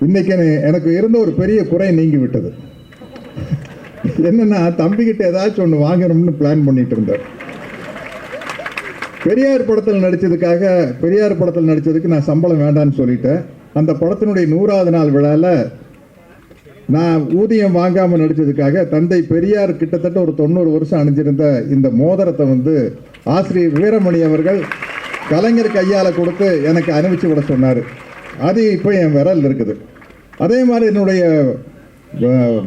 இன்னைக்கு எனக்கு- இருந்த ஒரு பெரிய குறை நீங்கி விட்டது. என்னன்னா தம்பிக்கிட்ட ஏதாச்சும் ஒன்று வாங்கணும்னு பிளான் பண்ணிட்டு இருந்தேன். பெரியார் படத்தில் நடித்ததுக்காக பெரியார் படத்தில் நடித்ததுக்கு நான் சம்பளம் வேண்டான்னு சொல்லிட்டேன். அந்த படத்தினுடைய நூறாவது நாள் விழாவில் நான் ஊதியம் வாங்காமல் நடித்ததுக்காக தந்தை பெரியார் கிட்டத்தட்ட ஒரு தொண்ணூறு வருஷம் அணிஞ்சிருந்த இந்த மோதிரத்தை வந்து ஆசிரியர் வீரமணி அவர்கள் கலைஞர் கையால் கொடுத்து எனக்கு அனுப்பிச்சு விட சொன்னார். அது இப்போ என் விரல் இருக்குது. அதே மாதிரி என்னுடைய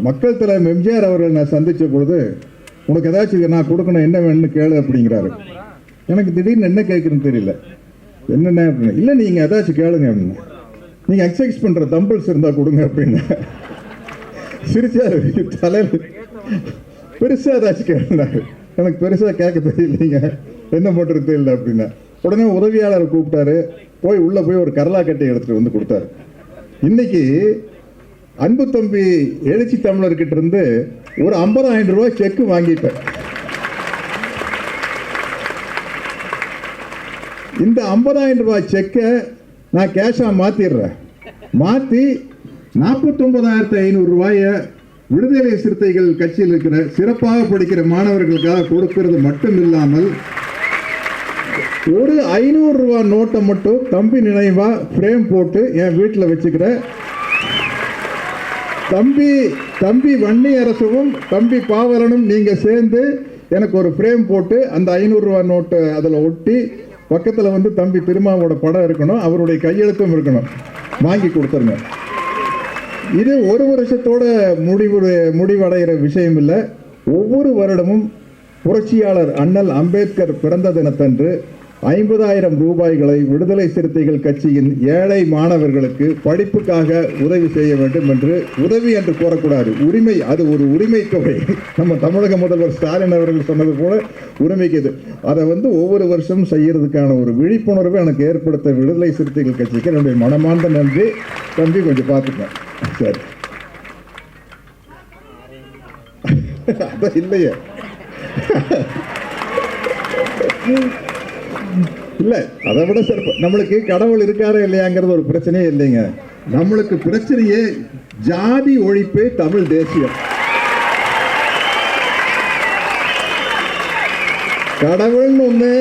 மக்கள் தலைவர் எம்ஜிஆர் அவர்கள் நான் சந்தித்த பொழுது உனக்கு ஏதாச்சும் நான் கொடுக்கணும் என்ன வேணும்னு கேளு அப்படிங்கிறாரு. எனக்கு திடீர்னு என்ன கேட்குறேன்னு தெரியல. என்னென்ன? அப்படின்னு இல்லை நீங்கள் ஏதாச்சும் கேளுங்க அப்படின்னு. நீங்கள் எக்ஸசைஸ் பண்ணுற தம்பிள்ஸ் இருந்தால் கொடுங்க அப்படின்னு. சிரிச்சாரு தலையில். பெருசாக ஏதாச்சும் கேளுனாரு எனக்கு பெருசாக கேட்க தெரியலைங்க. என்ன பண்ணுறது தெரியல அப்படின்னா உடனே உதவியாளர் கூப்பிட்டாரு. போய் உள்ளே போய் ஒரு கரலா கட்டை எடுத்துகிட்டு வந்து கொடுத்தாரு. இன்னைக்கு அன்பு தம்பி எழுச்சி தமிழர்கிட்ட இருந்து ஒரு ஐம்பதாயிரம் ரூபாய் செக்கு வாங்கிட்டேன். இந்த ஐம்பதாயிரம் ரூபாய் செக்கை நான் கேஷாக மாற்றிடுறேன் மாற்றி நாற்பத்தொம்பதாயிரத்து ஐநூறு ரூபாயை விடுதலை சிறுத்தைகள் கட்சியில் இருக்கிற சிறப்பாக படிக்கிற மாணவர்களுக்காக கொடுக்கிறது மட்டும் இல்லாமல் ஒரு ஐநூறுரூவா நோட்டை மட்டும் தம்பி நினைவாக ஃப்ரேம் போட்டு என் வீட்டில் வச்சுக்கிறேன். தம்பி தம்பி வன்னி அரசும் தம்பி பாவலனும் நீங்கள் சேர்ந்து எனக்கு ஒரு ஃப்ரேம் போட்டு அந்த ஐநூறுரூவா நோட்டை அதில் ஒட்டி பக்கத்தில் வந்து தம்பி திருமாவோட படம் இருக்கணும் அவருடைய கையெழுத்தும் இருக்கணும். வாங்கி கொடுத்துருங்க. இது ஒரு வருஷத்தோட முடிவு முடிவடைகிற விஷயம் இல்லை. ஒவ்வொரு வருடமும் புரட்சியாளர் அண்ணல் அம்பேத்கர் பிறந்த தினத்தன்று ஐம்பதாயிரம் ரூபாய்களை விடுதலை சிறுத்தைகள் கட்சியின் ஏழை மாணவர்களுக்கு படிப்புக்காக உதவி செய்ய வேண்டும் என்று உதவி என்று கூறக்கூடாது. உரிமை அது ஒரு உரிமை தொகை. நம்ம தமிழக முதல்வர் ஸ்டாலின் அவர்கள் சொன்னது போல உரிமைக்கு இது. அதை வந்து ஒவ்வொரு வருஷமும் செய்யறதுக்கான ஒரு விழிப்புணர்வு எனக்கு ஏற்படுத்த விடுதலை சிறுத்தைகள் கட்சிக்கு என்னுடைய மனமார்ந்த நன்றி. தம்பி கொஞ்சம் பார்த்துக்கேன் சரி. அதான் இல்லையே. இல்ல அதை விட சிறப்பு. நம்மளுக்கு கடவுள் இருக்காரா இல்லையாங்கிறது ஒரு பிரச்சனையே இல்லைங்க. நம்மளுக்கு பிரச்சனையே ஜாதி ஒழிப்பே தமிழ் தேசியம். கடவுள்னு ஒண்ணு.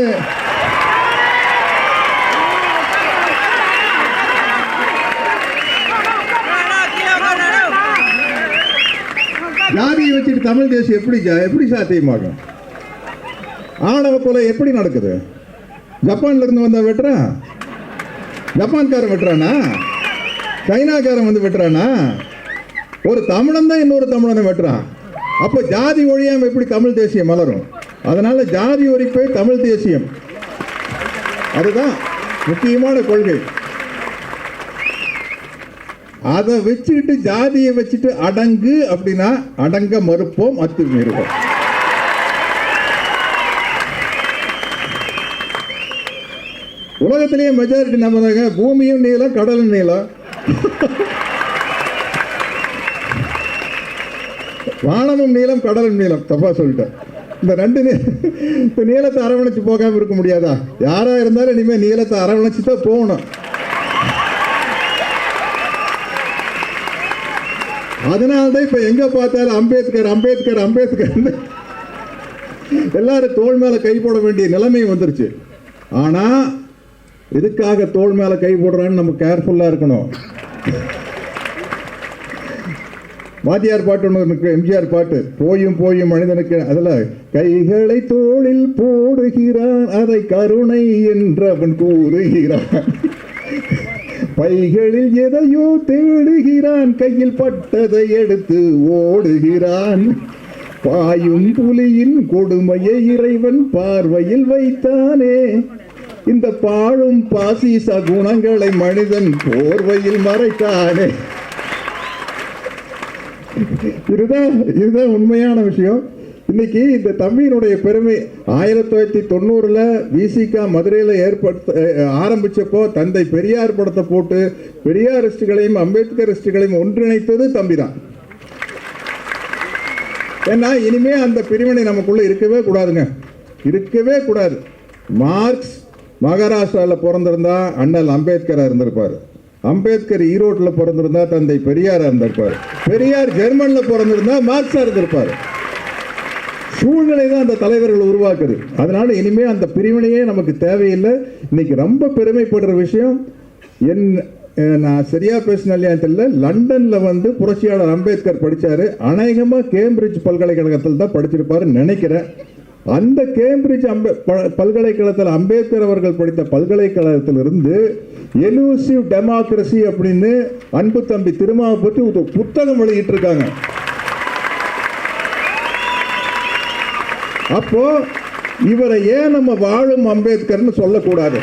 ஜாதியை வச்சுட்டு தமிழ் தேசியம் எப்படி எப்படி சாத்தியமாகும்? ஆணவ கொலை எப்படி நடக்குது? ஜப்பான்ல இருந்து வந்தா வெட்டுறான் ஜப்பான்காரன் வெட்டுறானா? சைனாக்காரன் வந்து வெட்டுறானா? ஒரு தமிழன் தான் இன்னொரு தமிழனை வெட்டுறான். அப்போ ஜாதி ஒழியாம எப்படி தமிழ் தேசியம் மலரும்? அதனால ஜாதி ஒழிப்பே தமிழ் தேசியம். அதுதான் முக்கியமான கொள்கை. அதை வச்சுக்கிட்டு ஜாதியை வச்சுட்டு அடங்கு அப்படின்னா அடங்க மறுப்போம் அத்துமீறுவோம் உலகத்திலேயே மெஜாரிட்டி நம்ம தாங்க பூமியும் நீளம் கடலும் நீளம் வானமும் நீளம் கடலும் நீளம். தப்பா சொல்லிட்டேன். இந்த ரெண்டு நீ- இந்த நீளத்தை அரவணைச்சு போகாமல் இருக்க முடியாதா? யாரா இருந்தாலும் இனிமேல் நீளத்தை அரவணைச்சு தான் போகணும். அதனால்தான் இப்போ எங்கே பார்த்தாலும் அம்பேத்கர் அம்பேத்கர் அம்பேத்கர் எல்லாரும் தோல் மேலே கை போட வேண்டிய நிலைமை வந்துருச்சு. ஆனால் எதுக்காக தோள் மேல கை போடுறான்னு நம்ம கேர்ஃபுல்லா இருக்கணும். வாத்தியார் பாட்டு ஒன்று இருக்கு எம்ஜிஆர் பாட்டு. போயும் போயும் மனிதனுக்கு அதில் கைகளை தோளில் போடுகிறான் அதை கருணை என்று அவன் கூறுகிறான். பைகளில் எதையோ தேடுகிறான் கையில் பட்டதை எடுத்து ஓடுகிறான். பாயும் புலியின் கொடுமையை இறைவன் பார்வையில் வைத்தானே. இந்த பாழும் பாசிச குணங்களை மனிதன் போர்வையில் மறைத்தானே. இதுதான் இதுதான் உண்மையான விஷயம். இன்னைக்கு இந்த தம்பியினுடைய பெருமை ஆயிரத்தி தொள்ளாயிரத்தி தொண்ணூறில் விசிகா மதுரையில் ஏற்படுத்த ஆரம்பித்தப்போ தந்தை பெரியார் படத்தை போட்டு பெரியாரிஸ்டுகளையும் அம்பேத்கரிஸ்டுகளையும் ஒன்றிணைத்தது தம்பி தான் ஏன்னா இனிமே அந்த பிரிவினை நமக்குள்ளே இருக்கவே கூடாதுங்க. இருக்கவே கூடாது. மார்க்ஸ் மகாராஷ்டிராவில் பிறந்திருந்தா அண்ணல் அம்பேத்கராக இருந்திருப்பார். அம்பேத்கர் ஈரோட்டில் பிறந்திருந்தா தந்தை பெரியாராக இருந்திருப்பார். பெரியார் ஜெர்மனில் பிறந்திருந்தா மார்க்ஸாக இருந்திருப்பார். சூழ்நிலை தான் அந்த தலைவர்கள் உருவாக்குது. அதனால் இனிமேல் அந்த பிரிவினையே நமக்கு தேவையில்லை. இன்னைக்கு ரொம்ப பெருமைப்படுற விஷயம் என் நான் சரியாக பேசின இல்லையா தெரியல. லண்டனில் வந்து புரட்சியாளர் அம்பேத்கர் படித்தார் அநேகமாக கேம்பிரிட்ஜ் பல்கலைக்கழகத்தில் தான் படிச்சிருப்பாருன்னு நினைக்கிறேன். அந்த கேம்பிரிட்ஜ் அம்பே பல்கலைக்கழகத்தில் அம்பேத்கர் அவர்கள் படித்த பல்கலைக்கழகத்திலிருந்து எலூசிவ் டெமோக்ரஸி அப்படின்னு அன்பு தம்பி திருமாவை பற்றி ஒரு புத்தகம் வெளியிட்டு இருக்காங்க அப்போ இவரை ஏன் நம்ம வாழும் அம்பேத்கர்னு சொல்லக்கூடாது?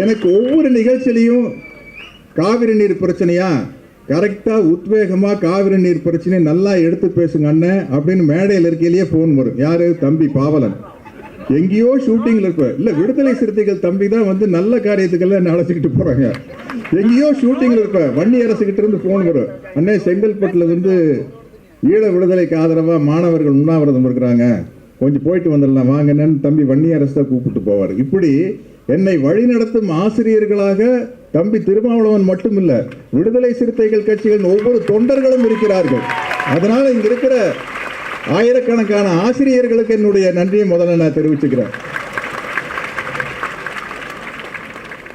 எனக்கு ஒவ்வொரு நிகழ்ச்சியிலையும் காவிரி நீர் பிரச்சனையா? கரெக்டாக உத்வேகமாக காவிரி நீர் பிரச்சனையை நல்லா எடுத்து பேசுங்க அண்ணன் அப்படின்னு மேடையில் இருக்கையிலேயே ஃபோன் வரும். யார்? தம்பி பாவலன். எங்கேயோ ஷூட்டிங்கில் இருப்ப. இல்லை விடுதலை சிறுத்தைகள் தம்பி தான் வந்து நல்ல காரியத்துக்கெல்லாம் என்ன அழைச்சிக்கிட்டு போகிறாங்க எங்கேயோ ஷூட்டிங்கில் இருப்ப. வன்னி அரசுக்கிட்ட இருந்து ஃபோன் வரும். அண்ணே செங்கல்பட்டில் வந்து ஈழ விடுதலைக்கு ஆதரவாக மாணவர்கள் உண்ணாவிரதம் இருக்கிறாங்க. கொஞ்சம் போயிட்டு வந்துடலாம். வாங்கன்னு தம்பி வன்னி அரசு தான் கூப்பிட்டு போவார். இப்படி என்னை வழிநடத்தும் ஆசிரியர்களாக தம்பி திருமாவளவன் மட்டுமில்ல விடுதலை சிறுத்தைகள் கட்சிகளின் ஒவ்வொரு தொண்டர்களும் இருக்கிறார்கள். அதனால் இங்கே இருக்கிற ஆயிரக்கணக்கான ஆசிரியர்களுக்கு என்னுடைய நன்றியை முதல்ல நான் தெரிவிச்சுக்கிறேன்.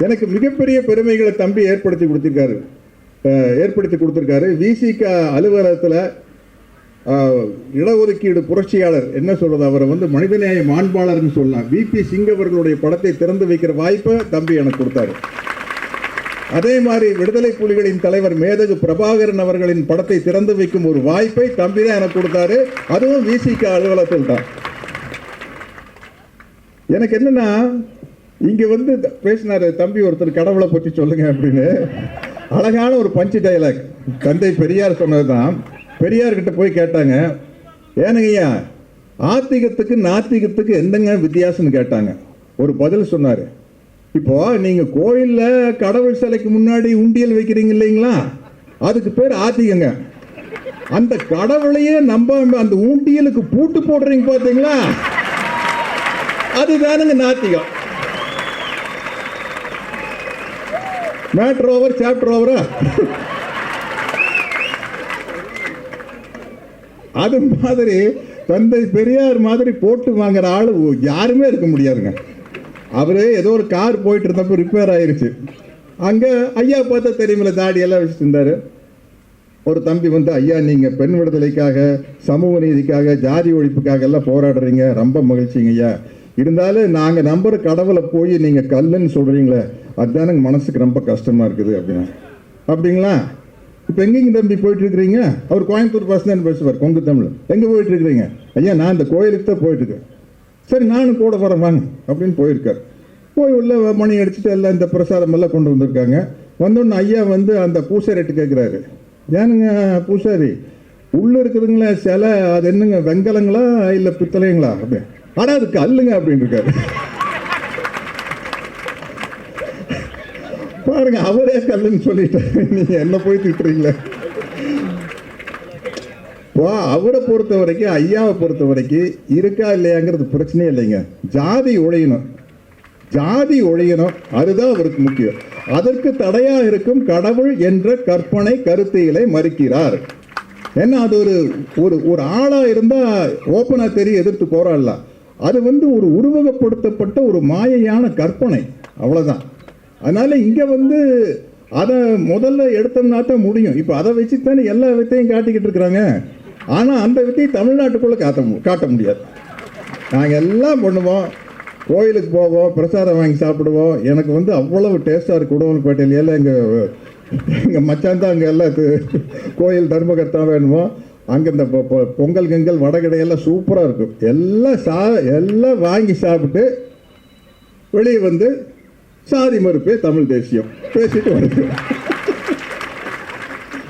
எனக்கு மிகப்பெரிய பெருமைகளை தம்பி ஏற்படுத்தி கொடுத்திருக்காரு. ஏற்படுத்தி கொடுத்துருக்காரு. விசிக அலுவலகத்தில் இடஒதுக்கீடு புரட்சியாளர் என்ன சொல்றது? அவரை வந்து மனிதநேய மாண்பாளர்னு சொல்லலாம். விபி சிங் அவர்களுடைய படத்தை திறந்து வைக்கிற வாய்ப்பை தம்பி எனக்கு கொடுத்தாரு. அதே மாதிரி விடுதலை புலிகளின் தலைவர் மேதகு பிரபாகரன் அவர்களின் படத்தை திறந்து வைக்கும் ஒரு வாய்ப்பை தம்பி தான் எனக்கு கொடுத்தாரு. அதுவும் விசிக அலுவலகத்தில் தான். எனக்கு என்னன்னா இங்க வந்து பேசினாரு தம்பி ஒருத்தர் கடவுளை பற்றி சொல்லுங்க அப்படின்னு. அழகான ஒரு பஞ்சு டைலாக் தந்தை பெரியார் சொன்னதுதான். பெரியார்கிட்ட போய் கேட்டாங்க ஏனுங்கய்யா ஆத்திகத்துக்கு நாத்திகத்துக்கு என்னங்க வித்தியாசம்னு கேட்டாங்க. ஒரு பதில் சொன்னார் இப்போ நீங்கள் கோயிலில் கடவுள் சிலைக்கு முன்னாடி உண்டியல் வைக்கிறீங்க இல்லைங்களா? அதுக்கு பேர் ஆத்திகங்க. அந்த கடவுளையே நம்ப அந்த ஊண்டியலுக்கு பூட்டு போடுறீங்க பார்த்தீங்களா அதுதானுங்க நாத்திகம். மேட்ரு ஓவர் சாப்டர் ஓவரா அது மாதிரி தந்தை பெரியார் மாதிரி போட்டு வாங்குற ஆள் யாருமே இருக்க முடியாதுங்க. அவர் ஏதோ ஒரு கார் போயிட்டு இருந்தப்போ ரிப்பேர் ஆயிருச்சு. அங்கே ஐயா பார்த்தா தெரியுமில்ல தாடியெல்லாம் வச்சுட்டு இருந்தார். ஒரு தம்பி வந்து ஐயா நீங்கள் பெண் விடுதலைக்காக சமூக நீதிக்காக ஜாதி ஒழிப்புக்காக எல்லாம் போராடுறீங்க. ரொம்ப மகிழ்ச்சிங்க ஐயா. இருந்தாலும் நாங்கள் நம்புற கடவுளை போய் நீங்கள் கல்லுன்னு சொல்கிறீங்களே அதுதானங்க மனசுக்கு ரொம்ப கஷ்டமாக இருக்குது அப்படின்னா. அப்படிங்களா? இப்போ எங்கேங்க தம்பி போயிட்டு இருக்கிறீங்க அவர் கோயம்புத்தூர் பஸ் தான் பேசுவார் கொங்கு தமிழ். எங்கே போயிட்டு இருக்கிறீங்க ஐயா நான் இந்த கோயிலுக்கு தான் போயிட்டு இருக்கேன் சரி நானும் கூட வரேன் வாங்க அப்படின்னு போயிருக்கார். போய் உள்ள மணி அடிச்சுட்டு எல்லாம் இந்த பிரசாதம் எல்லாம் கொண்டு வந்திருக்காங்க. வந்தோடனே ஐயா வந்து அந்த பூசாரிட்டு கேட்குறாரு ஏனுங்க பூசாரி உள்ளே இருக்குதுங்களா சிலை அது என்னங்க வெங்கலங்களா இல்லை பித்தளைங்களா? அப்படி. ஆனால் அது கல்லுங்க அப்படின்னு இருக்காரு பாருங்க அவரே கல்லுன்னு சொல்லிட்டாரு நீங்க என்ன போய் திட்டுறீங்களே? வா அவரை பொறுத்த வரைக்கும் ஐயாவை பொறுத்த வரைக்கும் இருக்கா இல்லையாங்கிறது பிரச்சனையே இல்லைங்க. ஜாதி ஒழியணும். ஜாதி ஒழியணும். அதுதான் அவருக்கு முக்கியம். அதற்கு தடையா இருக்கும் கடவுள் என்ற கற்பனை கருத்தியலை மறுக்கிறார். ஏன்னா அது ஒரு ஒரு ஒரு ஆளா இருந்தா ஓப்பனா தெரிய எதிர்த்து போராடலாம். அது வந்து ஒரு உருவகப்படுத்தப்பட்ட ஒரு மாயையான கற்பனை. அவ்வளவுதான். அதனால் இங்கே வந்து அதை முதல்ல எடுத்தோம்னா தான் முடியும். இப்போ அதை வச்சு தானே எல்லா வித்தையும் காட்டிக்கிட்டு இருக்கிறாங்க ஆனால் அந்த வித்தையை தமிழ்நாட்டுக்குள்ளே காட்ட காட்ட முடியாது. நாங்கள் எல்லாம் பண்ணுவோம். கோயிலுக்கு போவோம் பிரசாதம் வாங்கி சாப்பிடுவோம். எனக்கு வந்து அவ்வளவு டேஸ்ட்டாக இருக்குது உடம்புப்பேட்டையில எல்லாம் எங்கள் எங்கள் மச்சான் தான் அங்கே எல்லாம் கோயில் தர்மகர்த்தா வேணுமோ அங்கே இந்த பொ- பொங்கல் கிங்கல் வடகடையெல்லாம் சூப்பராக இருக்கும். எல்லாம் சா எல்லாம் வாங்கி சாப்பிட்டு வெளியே வந்து சாதி மறுப்பே தமிழ் தேசியம். பேசிட்டு வருது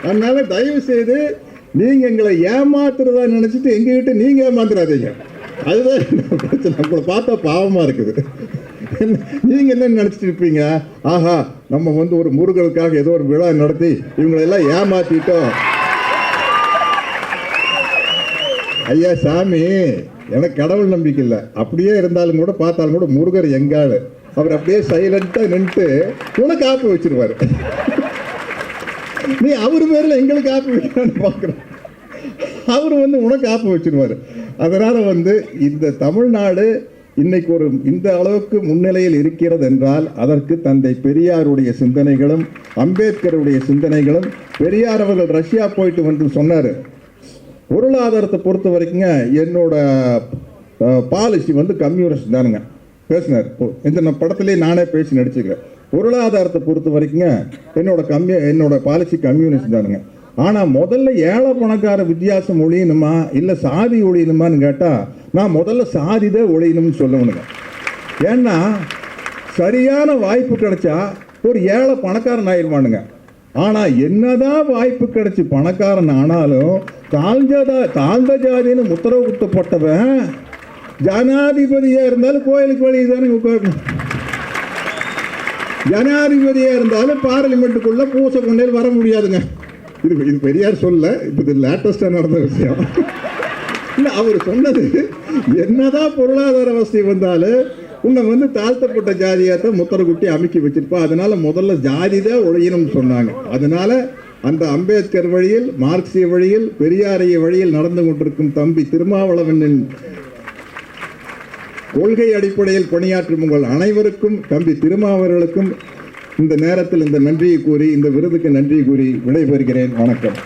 அதனால தயவு செய்து நீங்க எங்களை ஏமாத்துறதா நினைச்சிட்டு எங்ககிட்ட நீங்க ஏமாத்துறாதீங்க அதுதான் பிரச்சனை. உங்களை பார்த்தா பாவமா இருக்குது. நீங்க என்ன நினைச்சிட்டு இருப்பீங்க? ஆஹா நம்ம வந்து ஒரு முருகனுக்காக ஏதோ ஒரு விழா நடத்தி இவங்களெல்லாம் ஏமாத்திட்டோம். ஐயா சாமி எனக்கு கடவுள் நம்பிக்கை இல்லை. அப்படியே இருந்தாலும் கூட பார்த்தாலும் கூட முருகர் எங்காளு? அவர் அப்படியே சைலண்ட்டாக நின்றுட்டு உனக்கு ஆப்பு வச்சிருவாரு. நீ அவர் பேரில் எங்களுக்கு ஆப்பு வைக்கிறான்னு பார்க்குறோம் அவர் வந்து உனக்கு ஆப்பு வச்சிருவாரு. அதனால் வந்து இந்த தமிழ்நாடு இன்னைக்கு ஒரு இந்த அளவுக்கு முன்னிலையில் இருக்கிறது என்றால் அதற்கு தந்தை பெரியாருடைய சிந்தனைகளும் அம்பேத்கருடைய சிந்தனைகளும் பெரியார் அவர்கள் ரஷ்யா போயிட்டு வந்து சொன்னார். பொருளாதாரத்தை பொறுத்த வரைக்குங்க என்னோட பாலிசி வந்து கம்யூனிஸ்ட் தானுங்க. பேசினார். இந்த நான் படத்திலே நானே பேசி நடிச்சுக்கிறேன். பொருளாதாரத்தை பொறுத்த வரைக்குங்க என்னோட கம்யூ என்னோட பாலிசி கம்யூனிஸ்ட் தானுங்க. ஆனால் முதல்ல ஏழை பணக்கார வித்தியாசம் ஒழியணுமா இல்லை சாதி ஒழியணுமான்னு கேட்டால் நான் முதல்ல சாதி தான் ஒழியணும்னு சொல்லணுங்க ஏன்னா சரியான வாய்ப்பு கிடைச்சா ஒரு ஏழை பணக்காரன் ஆயிடுவானுங்க. ஆனால் என்னதான் வாய்ப்பு கிடைச்சி பணக்காரன் ஆனாலும் தாழ்ந்ததா தாழ்ந்த ஜாதின்னு உத்தரவு குத்தப்பட்டவன் ஜனாதிபதியாக இருந்தாலும் கோயிலுக்கு வெளியே தானே உட்காரணும். ஜனாதிபதியாக இருந்தாலும் பார்லிமெண்ட்டுக்குள்ளே பூசை கொண்டே வர முடியாதுங்க. இது இது பெரியார் சொல்ல இப்போ இது லேட்டஸ்ட்டாக நடந்த விஷயம். இல்லை அவர் சொன்னது என்னதான் பொருளாதார வசதி வந்தாலும் உன்னை வந்து தாழ்த்தப்பட்ட ஜாதியாத்த முத்தரை குட்டி அமைக்கி வச்சிருப்பா. அதனால முதல்ல ஜாதி தான் ஒழியணும்னு சொன்னாங்க. அதனால அந்த அம்பேத்கர் வழியில் மார்க்சிய வழியில் பெரியாரிய வழியில் நடந்து கொண்டிருக்கும் தம்பி திருமாவளவனின் கொள்கை அடிப்படையில் பணியாற்றும் உங்கள் அனைவருக்கும் தம்பி திருமாவர்களுக்கும் இந்த நேரத்தில் இந்த நன்றியை கூறி இந்த விருதுக்கு நன்றி கூறி விடைபெறுகிறேன். வணக்கம்.